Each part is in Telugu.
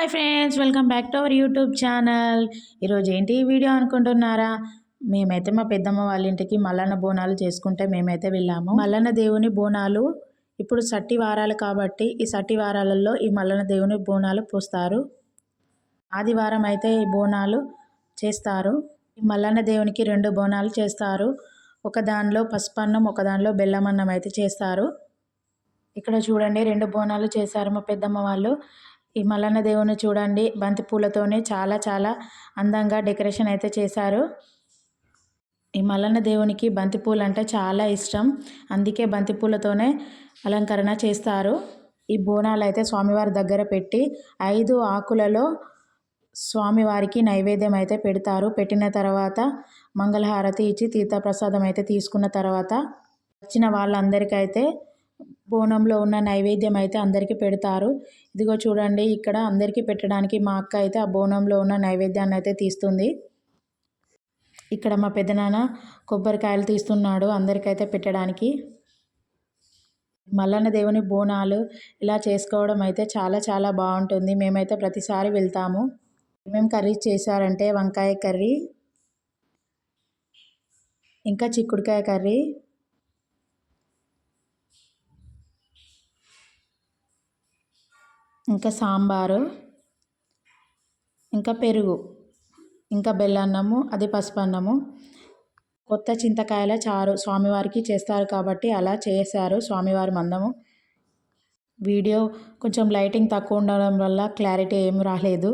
Hi friends welcome back to our YouTube channel. ఈరోజు ఏంటి ఈ వీడియో అనుకుంటున్నారా? మేమైతే మా పెద్దమ్మ వాళ్ళ ఇంటికి మల్లన్న బోనాలు చేసుకుంటే మేమైతే వెళ్ళాము. మల్లన్న దేవుని బోనాలు ఇప్పుడు సట్టి వారాలు కాబట్టి ఈ సట్టి వారాలలో ఈ మల్లన్న దేవుని బోనాలు పూస్తారు. ఆదివారం అయితే ఈ బోనాలు చేస్తారు. ఈ మల్లన్న దేవునికి రెండు బోనాలు చేస్తారు. ఒక దానిలో పసుపన్నం ఒక దానిలో బెల్లమన్నం అయితే చేస్తారు. ఇక్కడ చూడండి రెండు బోనాలు చేశారు మా పెద్దమ్మ వాళ్ళు. ఈ మల్లన్న దేవుని చూడండి. బంతి పూలతోనే చాలా చాలా అందంగా డెకరేషన్ అయితే చేశారు. ఈ మల్లన్న దేవునికి బంతిపూలు అంటే చాలా ఇష్టం. అందుకే బంతి పూలతోనే అలంకరణ చేస్తారు. ఈ బోనాలు అయితే స్వామివారి దగ్గర పెట్టి ఐదు ఆకులలో స్వామివారికి నైవేద్యం అయితే పెడతారు. పెట్టిన తర్వాత మంగళహారతి ఇచ్చి తీర్థప్రసాదం అయితే తీసుకున్న తర్వాత వచ్చిన వాళ్ళందరికైతే బోనంలో ఉన్న నైవేద్యం అయితే అందరికీ పెడతారు. ఇదిగో చూడండి ఇక్కడ అందరికీ పెట్టడానికి మా అక్క అయితే ఆ బోనంలో ఉన్న నైవేద్యాన్ని అయితే తీస్తుంది. ఇక్కడ మా పెద్దనాన్న కొబ్బరికాయలు తీస్తున్నాడు అందరికైతే పెట్టడానికి. మల్లన్న దేవుని బోనాలు ఇలా చేసుకోవడం అయితే చాలా చాలా బాగుంటుంది. మేమైతే ప్రతిసారి వెళ్తాము. ఏమేమి కర్రీ చేశారంటే వంకాయ కర్రీ ఇంకా చిక్కుడుకాయ కర్రీ ఇంకా సాంబారు ఇంకా పెరుగు ఇంకా బెల్లన్నము అది పసుపు అన్నము కొత్త చింతకాయల చారు స్వామివారికి చేస్తారు కాబట్టి అలా చేశారు స్వామివారి మందము. వీడియో కొంచెం లైటింగ్ తక్కువ ఉండడం వల్ల క్లారిటీ ఏం రాలేదు.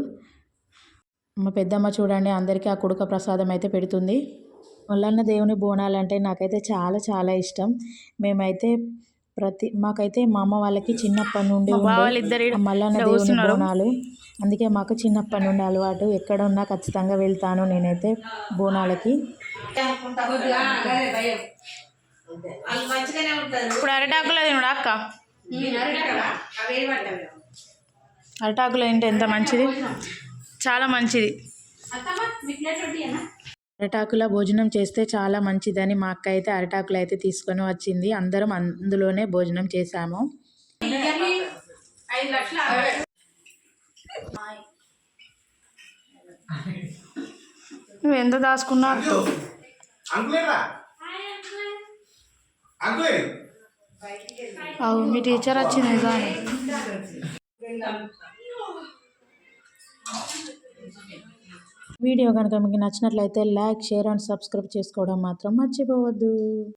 మా పెద్దమ్మ చూడండి అందరికీ ఆ కుడుక ప్రసాదం అయితే పెడుతుంది. మల్లన్న దేవుని బోనాలు అంటే నాకైతే చాలా చాలా ఇష్టం. మేమైతే ప్రతి మాకైతే మా అమ్మ వాళ్ళకి చిన్నప్పటి నుండి మల్లన్న దేవుని బోనాలు. అందుకే మాకు చిన్నప్పటి నుండి అలవాటు. ఎక్కడ ఉన్నా ఖచ్చితంగా వెళ్తాను నేనైతే బోనాలకి. ఇప్పుడు అరిటాకులో తినడు అక్క? అరిటాకులో ఏంటి ఎంత మంచిది? చాలా మంచిది. అరిటాకుల భోజనం చేస్తే చాలా మంచిదని మా అక్క అయితే అరిటాకులు అయితే తీసుకొని వచ్చింది. అందరం అందులోనే భోజనం చేశాము. నువ్వు ఎంత దాచుకున్నా అవు మీ టీచర్ వచ్చింది కానీ వీడియో కనుక మీకు నచ్చినట్లయితే లైక్ షేర్ అండ్ సబ్స్క్రైబ్ చేసుకోవడం మాత్రం మర్చిపోవద్దు.